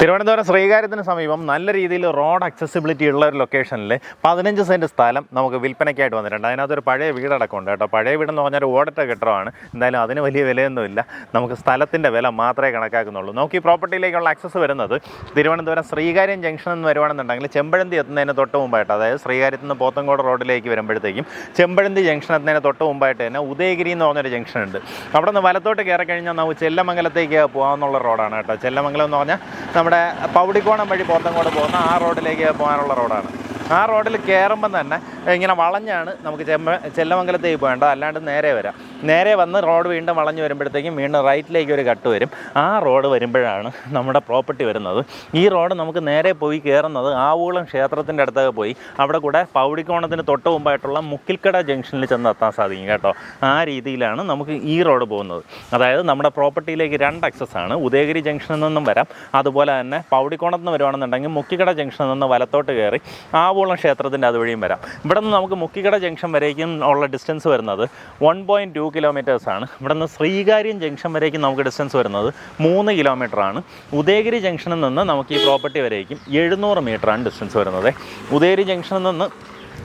തിരുവനന്തപുരം ശ്രീകാര്യത്തിന് സമീപം നല്ല രീതിയിൽ റോഡ് അക്സസിബിലിറ്റി ഉള്ള ഒരു ലൊക്കേഷനിൽ പതിനഞ്ച് സെന്റ് സ്ഥലം നമുക്ക് വിൽപ്പനയ്ക്കായിട്ട് വന്നിട്ടുണ്ട്. അതിനകത്തൊരു പഴയ വീടടക്കമുണ്ട് കേട്ടോ. പഴയ വീടെന്ന് പറഞ്ഞാൽ ഒരു ഓടറ്റ കെട്ടിടമാണ്. എന്തായാലും അതിന് വലിയ വിലയൊന്നുമില്ല. നമുക്ക് സ്ഥലത്തിന്റെ വില മാത്രമേ കണക്കാക്കുന്നുള്ളൂ. നമുക്ക് ഈ പ്രോപ്പർട്ടിയിലേക്കുള്ള ആക്സസ് വരുന്നത് തിരുവനന്തപുരം ശ്രീകാര്യം ജംഗ്ഷനിൽ നിന്ന് വരുവാണെന്നുണ്ടെങ്കിൽ ചെമ്പഴന്തി എത്തുന്നതിന് തൊട്ട് മുമ്പായിട്ട് അതായത് ശ്രീകാര്യത്ത് നിന്ന് പോത്തങ്കോട് റോഡിലേക്ക് വരുമ്പോഴത്തേക്കും ചെമ്പഴന്തി ജംഗ്ഷൻ എത്തുന്നതിന് തൊട്ട് മുമ്പായിട്ട് തന്നെ ഉദയഗിരി എന്ന് പറഞ്ഞൊരു ജംഗ്ഷൻ ഉണ്ട്. അവിടെ നിന്ന് വലത്തോട്ട് കയറി കഴിഞ്ഞാൽ നമുക്ക് ചെല്ലമംഗലത്തേക്ക് പോകാമെന്നുള്ള റോഡാണ് കേട്ടോ. ചെല്ലമംഗലം എന്ന് പറഞ്ഞാൽ നമ്മുടെ പൗടിക്കോണം വഴി പോത്തങ്കോട് പോകുന്ന ആ റോഡിലേക്ക് പോകാനുള്ള റോഡാണ്. ആ റോഡിൽ കയറുമ്പം തന്നെ ഇങ്ങനെ വളഞ്ഞാണ് നമുക്ക് ചെമ്മ ചെല്ലമംഗലത്തേക്ക് പോകേണ്ടത്. അല്ലാണ്ട് നേരെ വരാം. നേരെ വന്ന് റോഡ് വീണ്ടും വളഞ്ഞു വരുമ്പോഴത്തേക്കും വീണ്ടും റൈറ്റിലേക്ക് ഒരു കട്ട് വരും. ആ റോഡ് വരുമ്പോഴാണ് നമ്മുടെ പ്രോപ്പർട്ടി വരുന്നത്. ഈ റോഡ് നമുക്ക് നേരെ പോയി കയറുന്നത് ആവൂളം ക്ഷേത്രത്തിന്റെ അടുത്തൊക്കെ പോയി. അവിടെ കൂടെ പൗടിക്കോണത്തിന് തൊട്ട് മുമ്പായിട്ടുള്ള മുക്കിൽക്കട ജംഗ്ഷനിൽ ചെന്ന് എത്താൻ സാധിക്കും കേട്ടോ. ആ രീതിയിലാണ് നമുക്ക് ഈ റോഡ് പോകുന്നത്. അതായത് നമ്മുടെ പ്രോപ്പർട്ടിയിലേക്ക് രണ്ട് അക്സസ് ആണ്. ഉദയഗിരി ജംഗ്ഷനിൽ നിന്നും വരാം. അതുപോലെ തന്നെ പൗടിക്കോണത്ത് നിന്ന് വരുവാണെന്നുണ്ടെങ്കിൽ മുക്കിക്കട ജംഗ്ഷനിൽ നിന്ന് വലത്തോട്ട് കയറി ആവൂളം ക്ഷേത്രത്തിന്റെ അതുവഴിയും വരാം. ഇവിടെ നിന്ന് നമുക്ക് മുക്കിക്കട ജംഗ്ഷൻ വരേക്കും ഉള്ള ഡിസ്റ്റൻസ് വരുന്നത് വൺ പോയിന്റ് ടു കിലോമീറ്റേഴ്സാണ് ഇവിടെ നിന്ന് ശ്രീകാര്യം ജംഗ്ഷൻ വരേക്കും നമുക്ക് ഡിസ്റ്റൻസ് വരുന്നത് മൂന്ന് കിലോമീറ്ററാണ് ഉദയഗിരി ജംഗ്ഷനിൽ നിന്ന് നമുക്ക് ഈ പ്രോപ്പർട്ടി വരേക്കും എഴുന്നൂറ് മീറ്ററാണ് ഡിസ്റ്റൻസ് വരുന്നത്. ഉദയഗിരി ജംഗ്ഷനിൽ നിന്ന്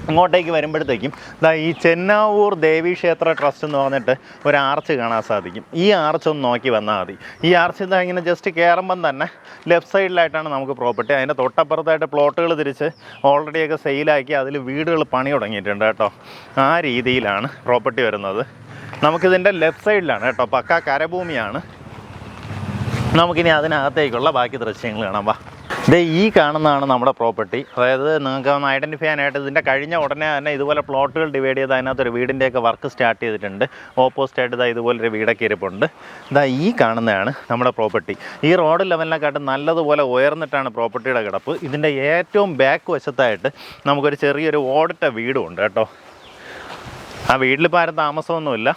അങ്ങോട്ടേക്ക് വരുമ്പോഴത്തേക്കും ദാ ഈ ചെന്നാവൂർ ദേവീക്ഷേത്ര ട്രസ്റ്റ് എന്ന് പറഞ്ഞിട്ട് ഒരു ആർച്ച് കാണാൻ സാധിക്കും. ഈ ആർച്ച് ഒന്ന് നോക്കി വന്നാൽ മതി. ഈ ആർച്ച് ഇതാ ഇങ്ങനെ ജസ്റ്റ് കയറുമ്പം തന്നെ ലെഫ്റ്റ് സൈഡിലായിട്ടാണ് നമുക്ക് പ്രോപ്പർട്ടി അതിന്റെ തൊട്ടപ്പുറത്തായിട്ട് പ്ലോട്ടുകൾ തിരിച്ച് ഓൾറെഡിയൊക്കെ സെയിലാക്കി അതിൽ വീടുകൾ പണി തുടങ്ങിയിട്ടുണ്ട് കേട്ടോ. ആ രീതിയിലാണ് പ്രോപ്പർട്ടി വരുന്നത്. നമുക്കിതിന്റെ ലെഫ്റ്റ് സൈഡിലാണ് കേട്ടോ. പക്ക കരഭൂമിയാണ്. നമുക്കിനി അതിനകത്തേക്കുള്ള ബാക്കി ദൃശ്യങ്ങൾ കാണാം. വാ. ദേ ഈ കാണുന്നതാണ് നമ്മുടെ പ്രോപ്പർട്ടി. അതായത് നിങ്ങൾക്ക് ഒന്ന് ഐഡന്റിഫൈ ചെയ്യാനായിട്ട് ഇതിന്റെ കഴിഞ്ഞ ഉടനെ തന്നെ ഇതുപോലെ പ്ലോട്ടുകൾ ഡിവൈഡ് ചെയ്ത് അതിനകത്തൊരു വീടിന്റെയൊക്കെ വർക്ക് സ്റ്റാർട്ട് ചെയ്തിട്ടുണ്ട്. ഓപ്പോസിറ്റായിട്ട് ഇതാ ഇതുപോലൊരു വീടൊക്കെ ഇരിപ്പുണ്ട്. ഇതാ ഈ കാണുന്നതാണ് നമ്മുടെ പ്രോപ്പർട്ടി. ഈ റോഡ് ലെവലിനെക്കാട്ടും നല്ലതുപോലെ ഉയർന്നിട്ടാണ് പ്രോപ്പർട്ടിയുടെ കിടപ്പ്. ഇതിന്റെ ഏറ്റവും ബാക്ക് വശത്തായിട്ട് നമുക്കൊരു ചെറിയൊരു ഓടിട്ട വീടും ഉണ്ട് കേട്ടോ. ആ വീട്ടിലിപ്പോൾ ആരും താമസമൊന്നുമില്ല.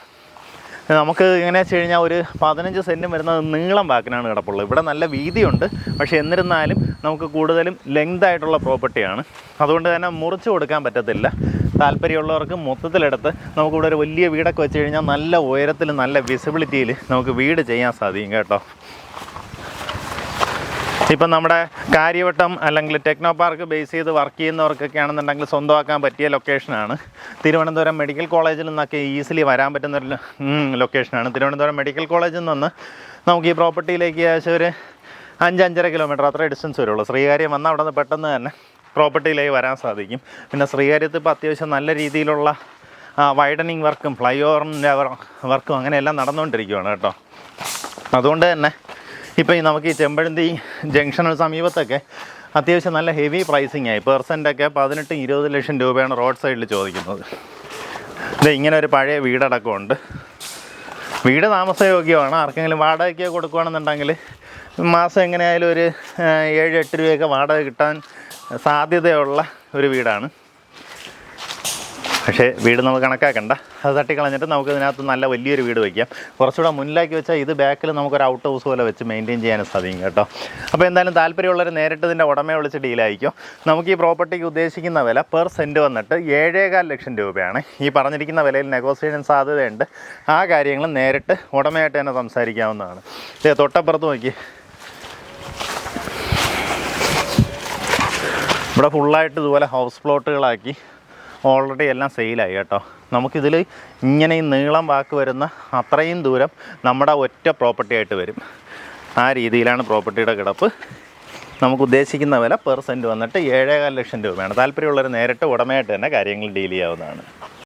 നമുക്ക് ഇങ്ങനെ വെച്ച് കഴിഞ്ഞാൽ ഒരു പതിനഞ്ച് സെന്റും വരുന്നത് നീളം ബാക്കിനാണ് കിടപ്പുള്ളത്. ഇവിടെ നല്ല വീതിയുണ്ട്. പക്ഷേ എന്നിരുന്നാലും നമുക്ക് കൂടുതലും ലെങ്ത് ആയിട്ടുള്ള പ്രോപ്പർട്ടിയാണ് അതുകൊണ്ട് തന്നെ മുറിച്ചു കൊടുക്കാൻ പറ്റത്തില്ല. താല്പര്യമുള്ളവർക്ക് മൊത്തത്തിലെടുത്ത് നമുക്കിവിടെ ഒരു വലിയ വീടൊക്കെ വെച്ച് കഴിഞ്ഞാൽ നല്ല ഉയരത്തിൽ നല്ല വിസിബിലിറ്റിയിൽ നമുക്ക് വീട് ചെയ്യാൻ സാധിക്കും കേട്ടോ. ഇപ്പം നമ്മുടെ കാര്യവട്ടം അല്ലെങ്കിൽ ടെക്നോ പാർക്ക് ബേസ് ചെയ്ത് വർക്ക് ചെയ്യുന്നവർക്കൊക്കെ ആണെന്നുണ്ടെങ്കിൽ സ്വന്തമാക്കാൻ പറ്റിയ ലൊക്കേഷനാണ്. തിരുവനന്തപുരം മെഡിക്കൽ കോളേജിൽ നിന്നൊക്കെ ഈസിലി വരാൻ പറ്റുന്ന ഒരു ലൊക്കേഷനാണ്. തിരുവനന്തപുരം മെഡിക്കൽ കോളേജിൽ നിന്ന് നമുക്ക് ഈ പ്രോപ്പർട്ടിയിലേക്ക് ഏകദേശം ഒരു അഞ്ചഞ്ചര കിലോമീറ്റർ അത്ര ഡിസ്റ്റൻസ് വരുള്ളൂ. ശ്രീകാര്യം വന്നാൽ അവിടെ നിന്ന് പെട്ടെന്ന് തന്നെ പ്രോപ്പർട്ടിയിലേക്ക് വരാൻ സാധിക്കും. പിന്നെ ശ്രീകാര്യത്ത് ഇപ്പോൾ അത്യാവശ്യം നല്ല രീതിയിലുള്ള വൈഡനിങ് വർക്കും ഫ്ലൈ ഓവറിന്റെ വർക്കും അങ്ങനെയെല്ലാം നടന്നുകൊണ്ടിരിക്കുകയാണ് കേട്ടോ. അതുകൊണ്ട് തന്നെ ഇപ്പോൾ നമുക്ക് ഈ ചെമ്പഴന്തി ജംഗ്ഷന് സമീപത്തൊക്കെ അത്യാവശ്യം നല്ല ഹെവി പ്രൈസിങ് ആയി പെർസെന്റൊക്കെ പതിനെട്ട് ഇരുപത് ലക്ഷം രൂപയാണ് റോഡ് സൈഡിൽ ചോദിക്കുന്നത്. ഇത് ഇങ്ങനെ ഒരു പഴയ വീടടക്കമുണ്ട്. വീട് താമസയോഗ്യമാണ്. ആർക്കെങ്കിലും വാടകയ്ക്ക് കൊടുക്കുകയാണെന്നുണ്ടെങ്കിൽ മാസം എങ്ങനെയായാലും ഒരു ഏഴ് എട്ട് രൂപയൊക്കെ വാടക കിട്ടാൻ സാധ്യതയുള്ള ഒരു വീടാണ്. പക്ഷേ വീട് നമ്മൾ കണക്കാക്കണ്ട. അത് തട്ടിക്കളഞ്ഞിട്ട് നമുക്ക് ഇതിനകത്ത് നല്ല വലിയൊരു വീട് വയ്ക്കാം കുറച്ചുകൂടെ മുന്നിലാക്കി വെച്ചാൽ ഇത് ബാക്കിൽ നമുക്കൊരു ഔട്ട് ഹൗസ് പോലെ വെച്ച് മെയിന്റെയിൻ ചെയ്യാനും സാധിക്കും കേട്ടോ. അപ്പോൾ എന്തായാലും താല്പര്യമുള്ളവർ നേരിട്ട് ഇതിന്റെ ഉടമയെ വിളിച്ച് ഡീലായിരിക്കും നമുക്ക് ഈ പ്രോപ്പർട്ടിക്ക് ഉദ്ദേശിക്കുന്ന വില പെർ സെന്റ് വന്നിട്ട് ഏഴേകാൽ ലക്ഷം രൂപയാണ്. ഈ പറഞ്ഞിരിക്കുന്ന വിലയിൽ നെഗോസിയേഷൻ സാധ്യതയുണ്ട്. ആ കാര്യങ്ങൾ നേരിട്ട് ഉടമയായിട്ട് തന്നെ സംസാരിക്കാവുന്നതാണ്. തൊട്ടപ്പുറത്ത് നോക്കി. ഇവിടെ ഫുള്ളായിട്ട് ഇതുപോലെ ഹൗസ് പ്ലോട്ടുകളാക്കി ഓൾറെഡി എല്ലാം സെയിലായി കേട്ടോ. നമുക്കിതിൽ ഇങ്ങനെ ഈ നീളം വാക്ക് വരുന്ന അത്രയും ദൂരം നമ്മുടെ ഒറ്റ പ്രോപ്പർട്ടി ആയിട്ട് വരും. ആ രീതിയിലാണ് പ്രോപ്പർട്ടിയുടെ കിടപ്പ്. നമുക്ക് ഉദ്ദേശിക്കുന്ന വില പെർ സെന്റ് വന്നിട്ട് ഏഴേകാൽ ലക്ഷം രൂപയാണ്. താല്പര്യമുള്ളവർ നേരിട്ട് ഉടമയായിട്ട് തന്നെ കാര്യങ്ങൾ ഡീൽ ചെയ്യാവുന്നതാണ്.